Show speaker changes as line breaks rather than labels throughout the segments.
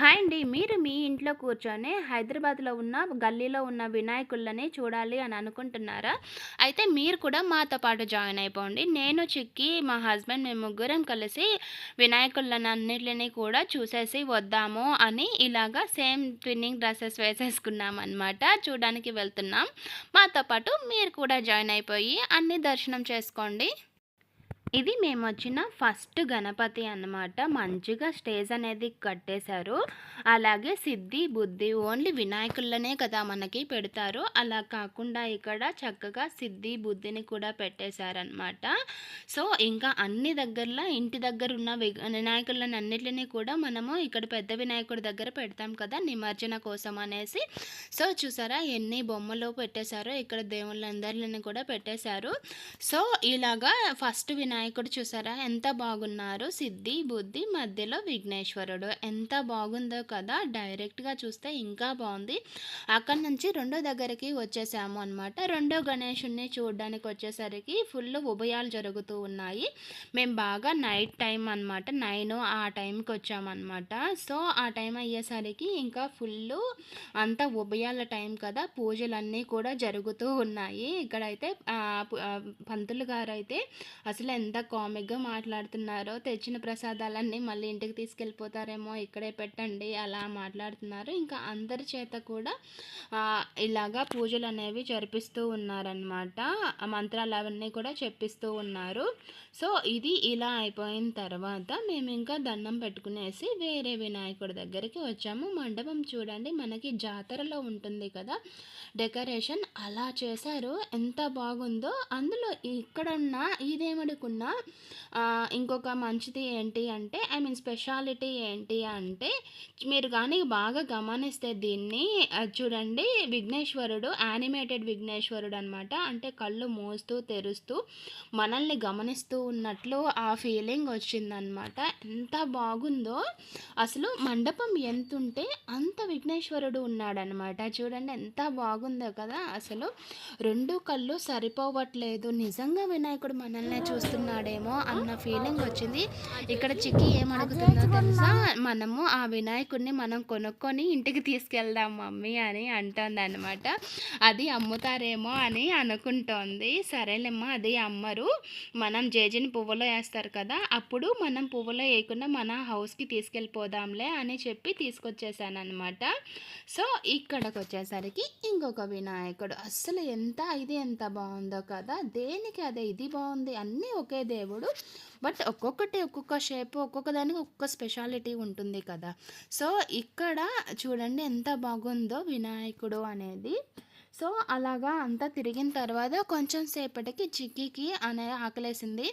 Hi అండి. మీరు మీ ఇంట్లో కూర్చొని హైదరాబాద్లో ఉన్న గల్లీలో ఉన్న వినాయకులని చూడాలి అని అనుకుంటున్నారా? అయితే మీరు కూడా మాతో పాటు జాయిన్ అయిపోండి. నేను చిక్కి మా హస్బెండ్ మేము ముగ్గురం కలిసి వినాయకుళ్ళని అన్నిటిని కూడా చూసేసి వద్దాము అని ఇలాగా సేమ్ ట్విన్నింగ్ డ్రెస్సెస్ వేసేసుకున్నాం అనమాట చూడడానికి వెళ్తున్నాం. మాతో పాటు మీరు కూడా జాయిన్ అయిపోయి అన్ని దర్శనం చేసుకోండి. ఇది మేము వచ్చిన ఫస్ట్ గణపతి అన్నమాట. మంచిగా స్టేజ్ అనేది కట్టేశారు. అలాగే సిద్ధి బుద్ధి ఓన్లీ వినాయకులనే కదా మనకి పెడతారు. అలా కాకుండా ఇక్కడ చక్కగా సిద్ధి బుద్ధిని కూడా పెట్టేశారనమాట సో ఇంకా అన్ని దగ్గరలో ఇంటి దగ్గర ఉన్న వినాయకులను అన్నిటిని కూడా మనము ఇక్కడ పెద్ద వినాయకుడి దగ్గర పెడతాం కదా నిమజ్జన కోసం అనేసి. సో చూసారా ఎన్ని బొమ్మలు పెట్టేశారో ఇక్కడ దేవుళ్ళందరిని కూడా పెట్టేశారు. సో ఇలాగా ఫస్ట్ వినాయక వినాయకుడు చూసారా? ఎంత బాగున్నారు సిద్ధి బుద్ధి మధ్యలో విఘ్నేశ్వరుడు. ఎంత బాగుందో కదా? డైరెక్ట్గా చూస్తే ఇంకా బాగుంది. అక్కడ నుంచి రెండో దగ్గరికి వచ్చేసాము అనమాట రెండో గణేషుడిని చూడడానికి వచ్చేసరికి ఫుల్ ఉభయాలు జరుగుతూ ఉన్నాయి. మేము బాగా నైట్ టైం అనమాట నైన్ ఆ టైంకి వచ్చామన్నమాట సో ఆ టైం అయ్యేసరికి ఇంకా ఫుల్ అంత ఉభయాల టైం కదా? పూజలన్నీ కూడా జరుగుతూ ఉన్నాయి. ఇక్కడైతే పంతులు గారు అయితే అసలు ఎంత కామిక్గా మాట్లాడుతున్నారో తెచ్చిన ప్రసాదాలన్నీ మళ్ళీ ఇంటికి తీసుకెళ్ళిపోతారేమో ఇక్కడే పెట్టండి అలా మాట్లాడుతున్నారు. ఇంకా అందరి చేత కూడా ఇలాగా పూజలు అనేవి జరిపిస్తూ ఉన్నారనమాట మంత్రాలు అవన్నీ కూడా చెప్పిస్తూ ఉన్నారు. సో ఇది ఇలా అయిపోయిన తర్వాత మేము ఇంకా దండం పెట్టుకునేసి వేరే వినాయకుడి దగ్గరికి వచ్చాము. మండపం చూడండి మనకి జాతరలో ఉంటుంది కదా డెకరేషన్ అలా చేశారు. ఎంత బాగుందో అందులో ఇక్కడ ఉన్న ఇంకొక మంచిది ఏంటి అంటే ఐ మీన్ స్పెషాలిటీ ఏంటి అంటే మీరు కానీ బాగా గమనిస్తే దీన్ని చూడండి విఘ్నేశ్వరుడు యానిమేటెడ్ విఘ్నేశ్వరుడు అనమాట అంటే కళ్ళు మోస్తూ తెరుస్తూ మనల్ని గమనిస్తూ ఉన్నట్లు ఆ ఫీలింగ్ వచ్చిందనమాట ఎంత బాగుందో! అసలు మండపం ఎంత ఉంటే అంత విఘ్నేశ్వరుడు ఉన్నాడనమాట చూడండి ఎంత బాగుందో కదా! అసలు రెండు కళ్ళు సరిపోవట్లేదు. నిజంగా వినాయకుడు మనల్ని అడుగుతున్నాడేమో అన్న ఫీలింగ్ వచ్చింది. ఇక్కడ చిక్కి ఏమడుగుతుందో తెలుసా? మనము ఆ వినాయకుడిని మనం కొనుక్కొని ఇంటికి తీసుకెళ్దాం మమ్మీ అని అంటుంది అనమాట అది అమ్ముతారేమో అని అనుకుంటోంది. సరేలేమ్మా అది అమ్మరు. మనం జేజిని పువ్వులో వేస్తారు కదా అప్పుడు మనం పువ్వులో వేయకుండా మన హౌస్కి తీసుకెళ్ళిపోదాంలే అని చెప్పి తీసుకొచ్చేసాను అనమాట సో ఇక్కడికి వచ్చేసరికి ఇంకొక వినాయకుడు. అస్సలు ఎంత ఇది ఎంత బాగుందో కదా. దేనికి అదే ఇది బాగుంది అన్నీ ఒకే దేవుడు. బట్ ఒక్కొక్కటి ఒక్కొక్క షేప్ ఒక్కొక్క దానికి ఒక్కొక్క స్పెషాలిటీ ఉంటుంది కదా. సో ఇక్కడ చూడండి ఎంత బాగుందో వినాయకుడు అనేది. సో అలాగా అంతా తిరిగిన తర్వాత కొంచెం సేపటికి చిక్కీకి అనే ఆకలేసింది.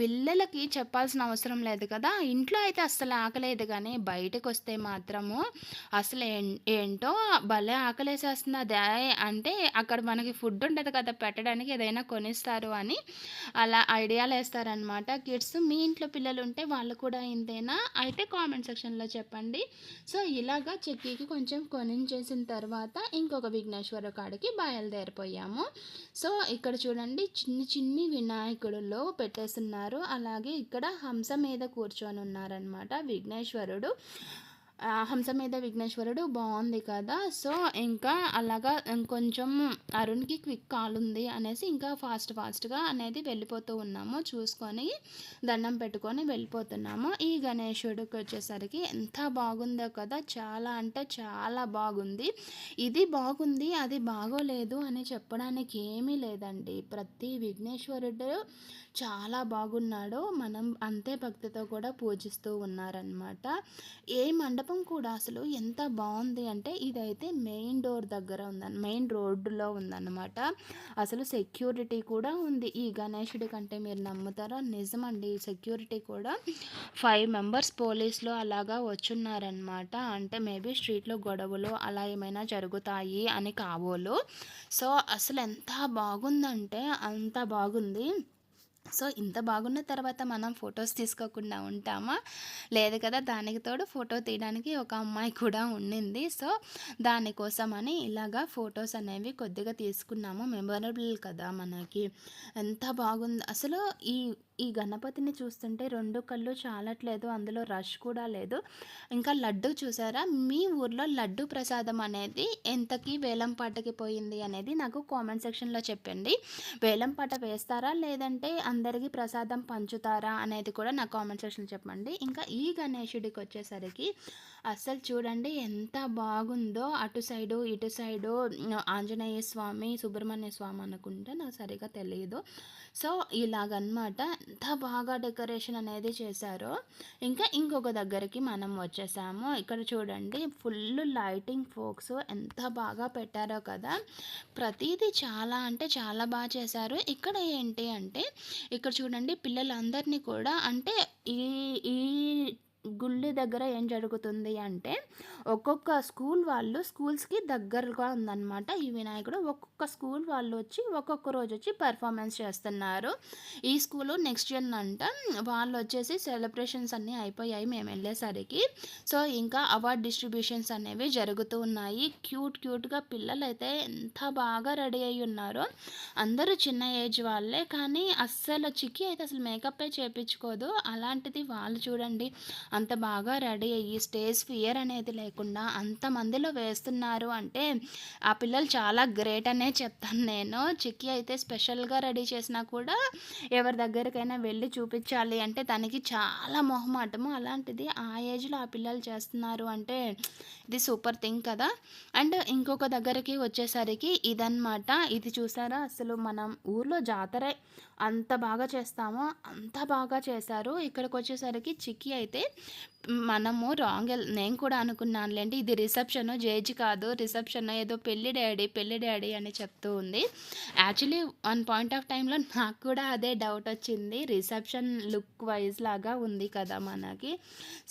పిల్లలకి చెప్పాల్సిన అవసరం లేదు కదా. ఇంట్లో అయితే అస్సలు ఆకలేదు కానీ బయటకు వస్తే మాత్రము అసలు ఏంటో భలే ఆకలేసేస్తుంది. అదే అంటే అక్కడ మనకి ఫుడ్ ఉండదు కదా పెట్టడానికి ఏదైనా కొనిస్తారు అని అలా ఐడియాలు వేస్తారనమాట కిడ్స్ మీ ఇంట్లో పిల్లలు ఉంటే వాళ్ళు కూడా ఇంతేనా? అయితే కామెంట్ సెక్షన్లో చెప్పండి. సో ఇలాగా చెక్కీకి కొంచెం కొనించేసిన తర్వాత ఇంకొక విఘ్నేశ్వర కాడికి దగ్గరికి బయలుదేరిపోయాము. సో ఇక్కడ చూడండి చిన్ని చిన్ని వినాయకుడులో పెట్టేస్తున్నారు. అలాగే ఇక్కడ హంస మీద కూర్చొని ఉన్నారనమాట విఘ్నేశ్వరుడు. హంస మీద విఘ్నేశ్వరుడు బాగుంది కదా. సో ఇంకా అలాగా కొంచెం అరుణ్కి క్విక్ కాల్ ఉంది అనేసి ఇంకా ఫాస్ట్ ఫాస్ట్గా అనేది వెళ్ళిపోతూ ఉన్నాము. చూసుకొని దండం పెట్టుకొని వెళ్ళిపోతున్నాము. ఈ గణేశుడికి వచ్చేసరికి ఎంత బాగుందో కదా. చాలా అంటే చాలా బాగుంది. ఇది బాగుంది అది బాగోలేదు అని చెప్పడానికి ఏమీ లేదండి. ప్రతి విఘ్నేశ్వరుడు చాలా బాగున్నాడు. మనం అంతే భక్తితో కూడా పూజిస్తూ ఉన్నారనమాట ఏ మండపం కూడా అసలు ఎంత బాగుంది అంటే ఇదైతే మెయిన్ డోర్ దగ్గర ఉందని మెయిన్ రోడ్డులో ఉందన్నమాట. అసలు సెక్యూరిటీ కూడా ఉంది. ఈ గణేషుడి కంటే మీరు నమ్ముతారా? నిజమండి సెక్యూరిటీ కూడా. ఫైవ్ మెంబర్స్ పోలీసులు అలాగా వచ్చున్నారనమాట అంటే మేబీ స్ట్రీట్లో గొడవలు అలా ఏమైనా జరుగుతాయి అని కాబోలు. సో అసలు ఎంత బాగుందంటే అంత బాగుంది. సో ఇంత బాగున్న తర్వాత మనం ఫొటోస్ తీసుకోకుండా ఉంటామా? లేదు కదా దానికి తోడు ఫోటో తీయడానికి ఒక అమ్మాయి కూడా ఉండింది. సో దానికోసం అని ఇలాగా ఫొటోస్ అనేవి కొద్దిగా తీసుకున్నాము. మెమొరబుల్ కదా మనకి. ఎంత బాగుంది. అసలు ఈ ఈ గణపతిని చూస్తుంటే రెండు కళ్ళు చాలట్లేదు అందులో రష్ కూడా లేదు. ఇంకా లడ్డు చూసారా? మీ ఊర్లో లడ్డు ప్రసాదం అనేది ఎంతకి వేలం పాటకి పోయింది అనేది నాకు కామెంట్ సెక్షన్లో చెప్పండి. వేలం పాట వేస్తారా? లేదంటే అందరికీ ప్రసాదం పంచుతారా? అనేది కూడా నా కామెంట్ సెక్షన్ చెప్పండి. ఇంకా ఈ గణేషుడికి వచ్చేసరికి అస్సలు చూడండి ఎంత బాగుందో. అటు సైడు ఇటు సైడు ఆంజనేయ స్వామి సుబ్రహ్మణ్య స్వామి అనుకుంటే నాకు సరిగా తెలియదు సో ఇలాగనమాట ఎంత బాగా డెకరేషన్ అనేది చేశారో. ఇంకా ఇంకొక దగ్గరికి మనం వచ్చేసాము. ఇక్కడ చూడండి ఫుల్ లైటింగ్ ఫోక్స్ ఎంత బాగా పెట్టారో కదా. ప్రతిదీ చాలా అంటే చాలా బాగా చేశారు. ఇక్కడ ఏంటి అంటే ఇక్కడ చూడండి పిల్లలందరినీ కూడా అంటే ఈ ఈ గుళ్ళి దగ్గర ఏం జరుగుతుంది అంటే ఒక్కొక్క స్కూల్ వాళ్ళు స్కూల్స్కి దగ్గరగా ఉందన్నమాట. ఈ వినాయకుడు ఒక్కొక్క స్కూల్ వాళ్ళు వచ్చి ఒక్కొక్క రోజు వచ్చి పర్ఫార్మెన్స్ చేస్తున్నారు. ఈ స్కూలు నెక్స్ట్ ఇయర్ అంట. వాళ్ళు వచ్చేసి సెలబ్రేషన్స్ అన్నీ అయిపోయాయి మేము వెళ్ళేసరికి. సో ఇంకా అవార్డ్ డిస్ట్రిబ్యూషన్స్ అనేవి జరుగుతూ ఉన్నాయి. క్యూట్ క్యూట్గా పిల్లలు అయితే ఎంత బాగా రెడీ అయి ఉన్నారో. అందరూ చిన్న ఏజ్ వాళ్ళే కానీ అస్సలు చిక్కి అయితే అసలు మేకప్పే చేయించుకోదు అలాంటిది వాళ్ళు చూడండి. అంత బాగా రెడీ అయ్యి స్టేజ్ ఫియర్ అనేది లేకుండా అంతమందిలో వేస్తున్నారు అంటే ఆ పిల్లలు చాలా గ్రేట్ అనే చెప్తాను నేను. చిక్కి అయితే స్పెషల్గా రెడీ చేసినా కూడా ఎవరి దగ్గరికైనా వెళ్ళి చూపించాలి అంటే తనకి చాలా మొహమాటము. అలాంటిది ఆ ఏజ్లో ఆ పిల్లలు చేస్తున్నారు అంటే ఇది సూపర్ థింగ్ కదా. అండ్ ఇంకొక దగ్గరికి వచ్చేసరికి ఇదన్నమాట. ఇది చూసారా? అసలు మనం ఊర్లో జాతరే అంత బాగా చేస్తామో అంత బాగా చేశారు. ఇక్కడికి వచ్చేసరికి చిక్కి అయితే మనము రాంగ్ నేను కూడా అనుకున్నాను లేండి ఇది రిసెప్షన్ జేజ్ కాదు రిసెప్షన్ ఏదో పెళ్ళి డాడీ పెళ్ళి డాడీ అని చెప్తూ ఉంది. యాక్చువల్లీ వన్ పాయింట్ ఆఫ్ టైంలో నాకు కూడా అదే డౌట్ వచ్చింది. రిసెప్షన్ లుక్ వైజ్ లాగా ఉంది కదా మనకి.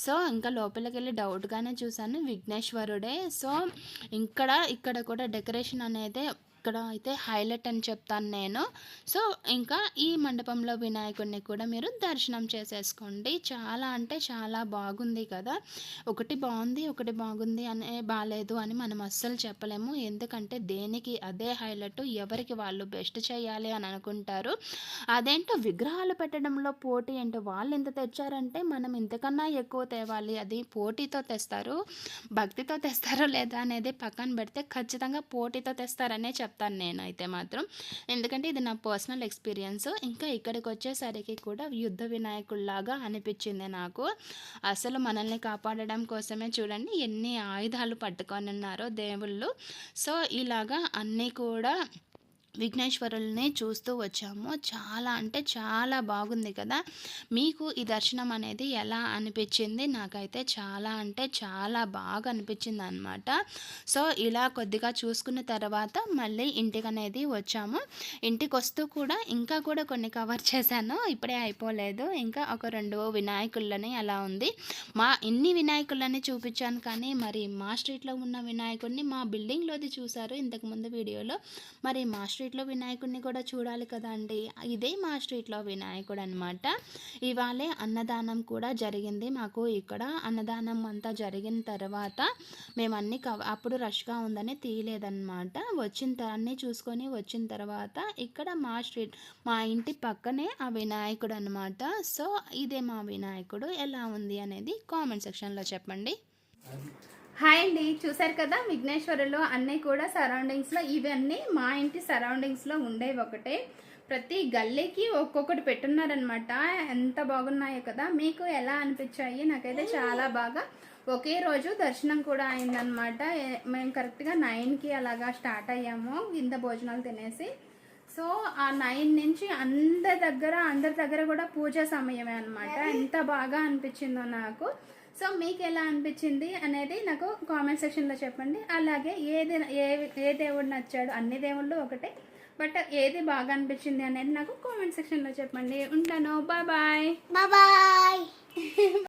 సో ఇంకా లోపలికి వెళ్ళి డౌట్గానే చూశాను. విఘ్నేశ్వరుడే. సో ఇక్కడ ఇక్కడ కూడా డెకరేషన్ అనేది ఇక్కడ అయితే హైలైట్ అని చెప్తాను నేను. సో ఇంకా ఈ మండపంలో వినాయకుడిని కూడా మీరు దర్శనం చేసేసుకోండి. చాలా అంటే చాలా బాగుంది కదా. ఒకటి బాగుంది ఒకటి బాగుంది అనే బాగాలేదు అని మనం అస్సలు చెప్పలేము. ఎందుకంటే దేనికి అదే హైలైట్ ఎవరికి వాళ్ళు బెస్ట్ చేయాలి అని అనుకుంటారు. అదేంటో విగ్రహాలు పెట్టడంలో పోటీ ఏంటో వాళ్ళు ఎంత తెచ్చారంటే మనం ఇంతకన్నా ఎక్కువ తేవాలి. అది పోటీతో తెస్తారు భక్తితో తెస్తారో లేదా అనేది పక్కన పెడితే ఖచ్చితంగా పోటీతో తెస్తారనే చెప్తారు చెప్తాను నేనైతే మాత్రం. ఎందుకంటే ఇది నా పర్సనల్ ఎక్స్పీరియన్స్. ఇంకా ఇక్కడికి వచ్చేసరికి కూడా యుద్ధ వినాయకుల్లాగా అనిపించింది నాకు. అసలు మనల్ని కాపాడడం కోసమే చూడండి ఎన్ని ఆయుధాలు పట్టుకొని ఉన్నారో దేవుళ్ళు. సో ఇలాగా అన్నీ కూడా విఘ్నేశ్వరుల్ని చూస్తూ వచ్చాము. చాలా అంటే చాలా బాగుంది కదా. మీకు ఈ దర్శనం అనేది ఎలా అనిపించింది? నాకైతే చాలా అంటే చాలా బాగా అనిపించింది అనమాట సో ఇలా కొద్దిగా చూసుకున్న తర్వాత మళ్ళీ ఇంటికి అనేది వచ్చాము. ఇంటికి వస్తూ కూడా ఇంకా కూడా కొన్ని కవర్ చేశాను. ఇప్పుడే అయిపోలేదు. ఇంకా ఒక రెండు వినాయకులని అలా ఉంది. మా ఇన్ని వినాయకులని చూపించాను కానీ మరి మా స్ట్రీట్లో ఉన్న వినాయకుడిని మా బిల్డింగ్లోది చూశారు ఇంతకుముందు వీడియోలో. మరి మా స్ట్రీట్లో వినాయకుడిని కూడా చూడాలి కదండి. ఇదే మా స్ట్రీట్లో వినాయకుడు అనమాట ఇవాళే అన్నదానం కూడా జరిగింది మాకు ఇక్కడ. అన్నదానం అంతా జరిగిన తర్వాత మేము అన్ని అప్పుడు రష్గా ఉందని తీయలేదన్నమాట. వచ్చిన అన్నీ చూసుకొని వచ్చిన తర్వాత ఇక్కడ మా స్ట్రీట్ మా ఇంటి పక్కనే ఆ వినాయకుడు అనమాట సో ఇదే మా వినాయకుడు ఎలా ఉంది అనేది కామెంట్ సెక్షన్లో చెప్పండి.
హాయ్ అండి. చూసారు కదా విఘ్నేశ్వరులో అన్నీ కూడా సరౌండింగ్స్లో ఇవన్నీ మా ఇంటి సరౌండింగ్స్లో ఉండేవి ఒకటే. ప్రతి గల్లీకి ఒక్కొక్కటి పెట్టున్నారనమాట ఎంత బాగున్నాయో కదా మీకు ఎలా అనిపించాయి? నాకైతే చాలా బాగా ఒకే రోజు దర్శనం కూడా అయిందనమాట మేము కరెక్ట్గా నైన్కి అలాగా స్టార్ట్ అయ్యాము కింద భోజనాలు తినేసి. సో ఆ నైన్ నుంచి అందరి దగ్గర అందరి దగ్గర కూడా పూజ సమయమే అనమాట ఎంత బాగా అనిపించిందో నాకు. సో మీకు ఎలా అనిపించింది అనేది నాకు కామెంట్ సెక్షన్లో చెప్పండి. అలాగే ఏది ఏ ఏ దేవుడు నచ్చాడు అన్ని దేవుళ్ళు ఒకటే బట్ ఏది బాగా అనిపించింది అనేది నాకు కామెంట్ సెక్షన్లో చెప్పండి. ఉంటాను. Bye bye
bye